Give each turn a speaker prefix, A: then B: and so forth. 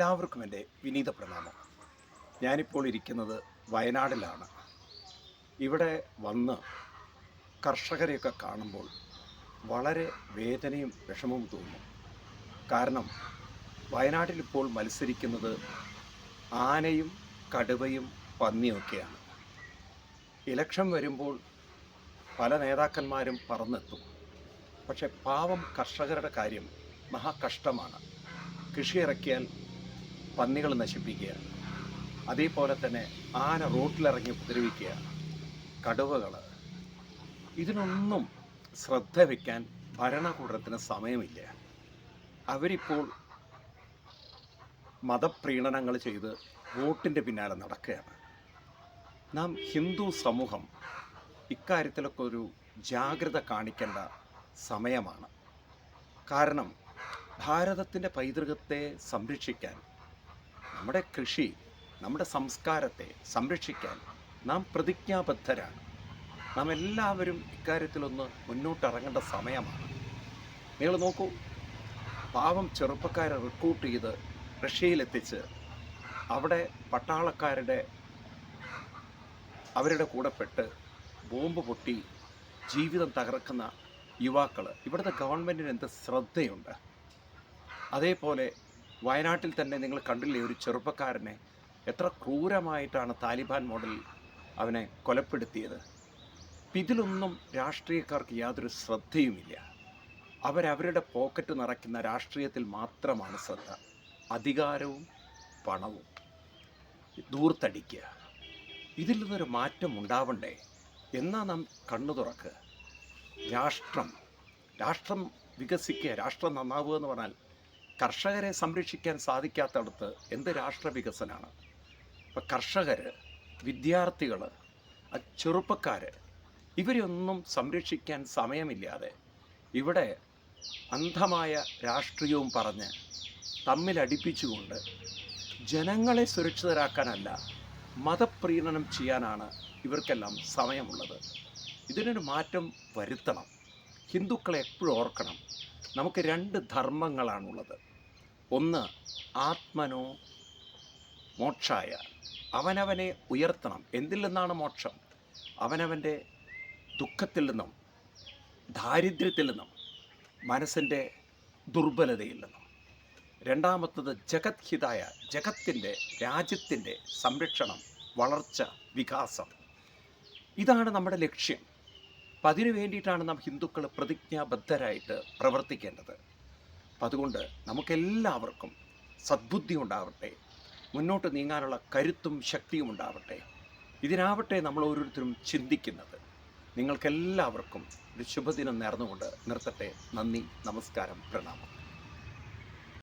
A: എല്ലാവർക്കും എന്റെ വിനീത പ്രണാമം. ഞാനിപ്പോൾ ഇരിക്കുന്നത് വയനാടിലാണ്. ഇവിടെ വന്ന് കർഷകരെയൊക്കെ കാണുമ്പോൾ വളരെ വേദനയും വിഷമവും തോന്നും. കാരണം വയനാട്ടിലിപ്പോൾ മത്സരിക്കുന്നത് ആനയും കടുവയും പന്നിയൊക്കെയാണ്. ഇലക്ഷൻ വരുമ്പോൾ പല നേതാക്കന്മാരും പറന്നെത്തും. പക്ഷെ പാവം കർഷകരുടെ കാര്യം മഹാകഷ്ടമാണ്. കൃഷി ഇറക്കിയാൽ പന്നികൾ നശിപ്പിക്കുക. അതേപോലെ തന്നെ ആന റോട്ടിലിറങ്ങി ഉപദ്രവിക്കുക. കടുവകൾ ഇതിനൊന്നും ശ്രദ്ധ വയ്ക്കാൻ ഭരണകൂടത്തിന് സമയമില്ല. അവരിപ്പോൾ മതപ്രീണനങ്ങൾ ചെയ്ത് വോട്ടിന്റെ പിന്നാലെ നടക്കുകയാണ്. നാം ഹിന്ദു സമൂഹം ഇക്കാര്യത്തിലൊക്കെ ഒരു ജാഗ്രത കാണിക്കേണ്ട സമയമാണ്. കാരണം ഭാരതത്തിന്റെ പൈതൃകത്തെ സംരക്ഷിക്കാൻ നമ്മുടെ കൃഷി നമ്മുടെ സംസ്കാരത്തെ സംരക്ഷിക്കാൻ നാം പ്രതിജ്ഞാബദ്ധരാണ്. നാം എല്ലാവരും ഇക്കാര്യത്തിലൊന്ന് മുന്നോട്ടിറങ്ങേണ്ട സമയമാണ്. നിങ്ങൾ നോക്കൂ പാവം ചെറുപ്പക്കാരെ റിക്രൂട്ട് ചെയ്ത് റഷ്യയിലെത്തിച്ച് അവിടെ പട്ടാളക്കാരുടെ അവരുടെ കൂടെ പെട്ട് ബോംബ് പൊട്ടി ജീവിതം തകർക്കുന്ന യുവാക്കൾ ഇവിടുത്തെ ഗവൺമെന്റിന് എന്ത് ശ്രദ്ധയുണ്ട്? അതേപോലെ വയനാട്ടിൽ തന്നെ നിങ്ങൾ കണ്ടില്ലേ ഒരു ചെറുപ്പക്കാരനെ എത്ര ക്രൂരമായിട്ടാണ് താലിബാൻ മോഡൽ അവനെ കൊലപ്പെടുത്തിയത്. ഇതിലൊന്നും രാഷ്ട്രീയക്കാർക്ക് യാതൊരു ശ്രദ്ധയുമില്ല. അവരവരുടെ പോക്കറ്റ് നിറയ്ക്കുന്ന രാഷ്ട്രീയത്തിൽ മാത്രമാണ് ശ്രദ്ധ. അധികാരവും പണവും. ദൂർത്തടിക്കുക. ഇതിൽ നിന്നൊരു മാറ്റം ഉണ്ടാവണ്ടേ? എന്നാ നാം കണ്ണു തുറക്കുക രാഷ്ട്രം. രാഷ്ട്രം വികസിക്കുക രാഷ്ട്രം നന്നാവുക എന്ന് പറഞ്ഞാൽ കർഷകരെ സംരക്ഷിക്കാൻ സാധിക്കാത്തടത്ത് എന്ത് രാഷ്ട്ര വികസനമാണ് ഇപ്പം കർഷകർ വിദ്യാർത്ഥികൾ ചെറുപ്പക്കാർ ഇവരെയൊന്നും സംരക്ഷിക്കാൻ സമയമില്ലാതെ ഇവിടെ അന്ധമായ രാഷ്ട്രീയവും പറഞ്ഞ് തമ്മിലടിപ്പിച്ചുകൊണ്ട് ജനങ്ങളെ സുരക്ഷിതരാക്കാനല്ല മതപ്രീണനം ചെയ്യാനാണ് ഇവർക്കെല്ലാം സമയമുള്ളത്. ഇതിനൊരു മാറ്റം വരുത്തണം. ഹിന്ദുക്കളെ എപ്പോഴും ഓർക്കണം. നമുക്ക് രണ്ട് ധർമ്മങ്ങളാണുള്ളത്. ഒന്ന് ആത്മനോ മോക്ഷായ. അവനവനെ ഉയർത്തണം. എന്തിൽ നിന്നാണ് മോക്ഷം? അവനവന്റെ ദുഃഖത്തിൽ നിന്നും ദാരിദ്ര്യത്തിൽ നിന്നും മനസ്സിന്റെ ദുർബലതയിൽ നിന്നും. രണ്ടാമത്തത് ജഗത് ഹിതായ ജഗത്തിന്റെ രാജ്യത്തിന്റെ സംരക്ഷണം വളർച്ച വികാസം. ഇതാണ് നമ്മുടെ ലക്ഷ്യം. അപ്പം അതിനു വേണ്ടിയിട്ടാണ് നാം ഹിന്ദുക്കൾ പ്രതിജ്ഞാബദ്ധരായിട്ട് പ്രവർത്തിക്കേണ്ടത്. അതുകൊണ്ട് നമുക്കെല്ലാവർക്കും സദ്ബുദ്ധി ഉണ്ടാവട്ടെ മുന്നോട്ട് നീങ്ങാനുള്ള കരുത്തും ശക്തിയും ഉണ്ടാവട്ടെ. ഇതിനാവട്ടെ നമ്മൾ ഓരോരുത്തരും ചിന്തിക്കുന്നത്. നിങ്ങൾക്കെല്ലാവർക്കും ഒരു ശുഭദിനം നേർന്നുകൊണ്ട് നിർത്തട്ടെ. നന്ദി നമസ്കാരം പ്രണാമം.